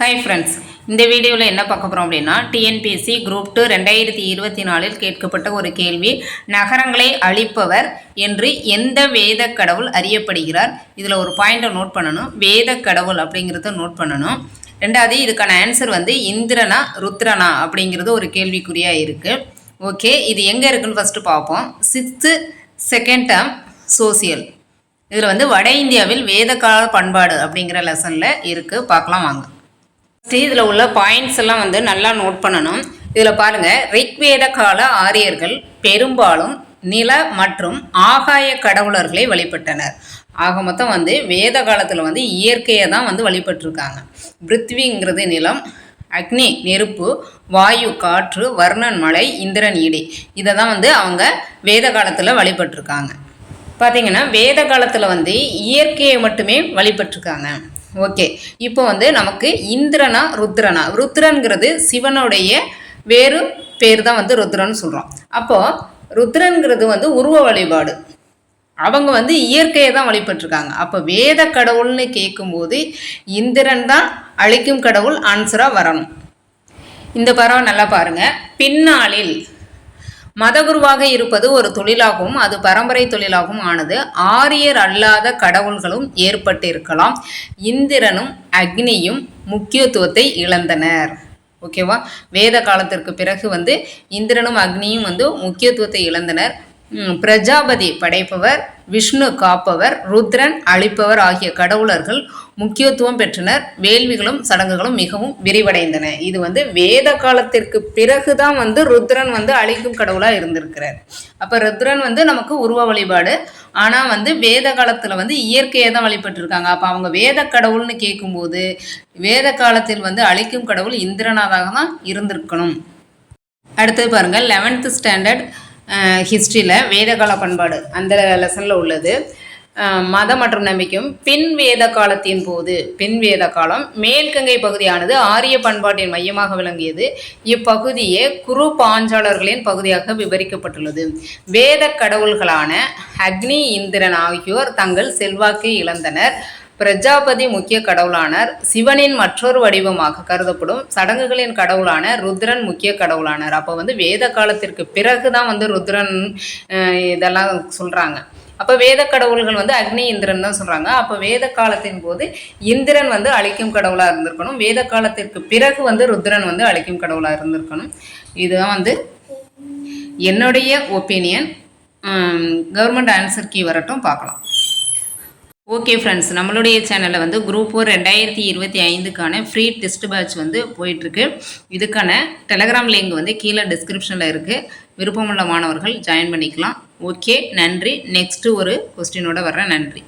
Hi friends இந்த வீடியோவில் என்ன பார்க்க போகிறோம் அப்படின்னா டிஎன்பிஎஸ்சி குரூப் டூ ரெண்டாயிரத்தி இருபத்தி நாலில் கேட்கப்பட்ட ஒரு கேள்வி. நகரங்களை அழிப்பவர் என்று எந்த வேத கடவுள் அறியப்படுகிறார்? இதில் ஒரு பாயிண்ட்டை நோட் பண்ணணும். வேத கடவுள் அப்படிங்கிறத நோட் பண்ணணும். ரெண்டாவது இதுக்கான ஆன்சர் வந்து இந்திரனா ருத்ரனா அப்படிங்கிறது ஒரு கேள்விக்குறியாக இருக்குது ஓகே இது எங்கே இருக்குன்னு ஃபஸ்ட்டு பார்ப்போம். சிக்ஸ்த்து செகண்ட் டேர்ம் சோசியல் இதில் வந்து வட இந்தியாவில் வேதகால பண்பாடு அப்படிங்கிற லெசனில் இருக்குது பார்க்கலாம் வாங்க. ஃபஸ்ட்டு இதில் உள்ள பாயிண்ட்ஸ் எல்லாம் வந்து நல்லா நோட் பண்ணணும். இதில் பாருங்கள் ரிக்வேத கால ஆரியர்கள் பெரும்பாலும் நில மற்றும் ஆகாய கடவுளர்களை வழிபட்டனர். ஆக மொத்தம் வந்து வேத காலத்தில் வந்து இயற்கையை தான் வந்து வழிபட்டிருக்காங்க. பிருத்விங்கிறது நிலம் அக்னி நெருப்பு வாயு காற்று வர்ணன் மலை இந்திரன் இடி இதை தான் வந்து அவங்க வேத காலத்தில் வழிபட்டிருக்காங்க. பார்த்தீங்கன்னா வேத காலத்தில் வந்து இயற்கையை மட்டுமே வழிபட்டிருக்காங்க. ஓகே இப்போ வந்து நமக்கு இந்திரனா ருத்ரனா? ருத்ரன்கிறது சிவனுடைய வேறு பேர் தான் வந்து ருத்ரன்னு சொல்கிறோம் அப்போது ருத்ரன்கிறது வந்து உருவ வழிபாடு. அவங்க வந்து இயற்கையை தான் வழிபட்டிருக்காங்க. அப்போ வேத கடவுள்னு கேட்கும்போது இந்திரன் தான் அழிக்கும் கடவுள் ஆன்சராக வரணும். இந்த பறவை நல்லா பாருங்கள் பின்னாளில் மதகுருவாக இருப்பது ஒரு தொழிலாகவும் அது பரம்பரை தொழிலாகவும் ஆனது ஆரியர் அல்லாத கடவுள்களும் ஏற்பட்டிருக்கலாம். இந்திரனும் அக்னியும் முக்கியத்துவத்தை இழந்தனர். ஓகேவா வேத காலத்திற்கு பிறகு வந்து இந்திரனும் அக்னியும் வந்து முக்கியத்துவத்தை இழந்தனர். பிரஜாபதி படைப்பவர் விஷ்ணு காப்பவர் ருத்ரன் அழிப்பவர் ஆகிய கடவுளர்கள் முக்கியத்துவம் பெற்றனர். வேள்விகளும் சடங்குகளும் மிகவும் விரிவடைந்தன. இது வந்து வேத காலத்திற்கு பிறகுதான் வந்து ருத்ரன் வந்து அழிக்கும் கடவுளாக இருந்திருக்கிறார். அப்போ ருத்ரன் வந்து நமக்கு உருவ வழிபாடு. ஆனால் வந்து வேத காலத்தில் வந்து இயற்கையை தான் வழிபட்டிருக்காங்க. அப்போ அவங்க வேத கடவுள்னு கேட்கும்போது வேத காலத்தில் வந்து அழிக்கும் கடவுள் இந்திரனாக தான் இருந்திருக்கணும். அடுத்தது பாருங்கள் லெவன்த்து ஸ்டாண்டர்ட் ஹிஸ்ட்ரியில் வேதகால பண்பாடு அந்த லெசனில் உள்ளது. மதம் மற்றும் நம்பிக்கையும் பின் வேத காலத்தின் போது பின் வேத காலம் மேல்கங்கை பகுதியானது ஆரிய பண்பாட்டின் மையமாக விளங்கியது. இப்பகுதியே குரு பாஞ்சாலர்களின் பகுதியாக விவரிக்கப்பட்டுள்ளது. வேத கடவுள்களான அக்னி இந்திரன் ஆகியோர் தங்கள் செல்வாக்கை இழந்தனர். பிரஜாபதி முக்கிய கடவுளானார். சிவனின் மற்றொரு வடிவமாக கருதப்படும் சடங்குகளின் கடவுளான ருத்ரன் முக்கிய கடவுளானார். அப்போ வந்து வேத காலத்திற்கு பிறகு தான் வந்து ருத்ரன் இதெல்லாம் சொல்கிறாங்க அப்போ வேத கடவுள்கள் வந்து அக்னி இந்திரன் தான் சொல்கிறாங்க அப்போ வேத காலத்தின் போது இந்திரன் வந்து அழிக்கும் கடவுளாக இருந்திருக்கணும். வேத காலத்திற்கு பிறகு வந்து ருத்ரன் வந்து அழிக்கும் கடவுளாக இருந்திருக்கணும். இதுதான் வந்து என்னுடைய ஒப்பீனியன். கவர்மெண்ட் ஆன்சர் கீ வரட்டும் பார்க்கலாம். ஓகே ஃப்ரெண்ட்ஸ் நம்மளுடைய சேனலில் வந்து குரூப் ஃபோர் ரெண்டாயிரத்தி இருபத்தி ஐந்துக்கான ஃப்ரீ டெஸ்ட் பேட்ச் வந்து போயிட்டுருக்கு. இதுக்கான டெலகிராம் லிங்க் வந்து கீழே டிஸ்கிரிப்ஷனில் இருக்குது விருப்பமுள்ள மாணவர்கள் ஜாயின் பண்ணிக்கலாம். ஓகே நன்றி. நெக்ஸ்ட்டு ஒரு கொஸ்டினோட வர்றேன். நன்றி.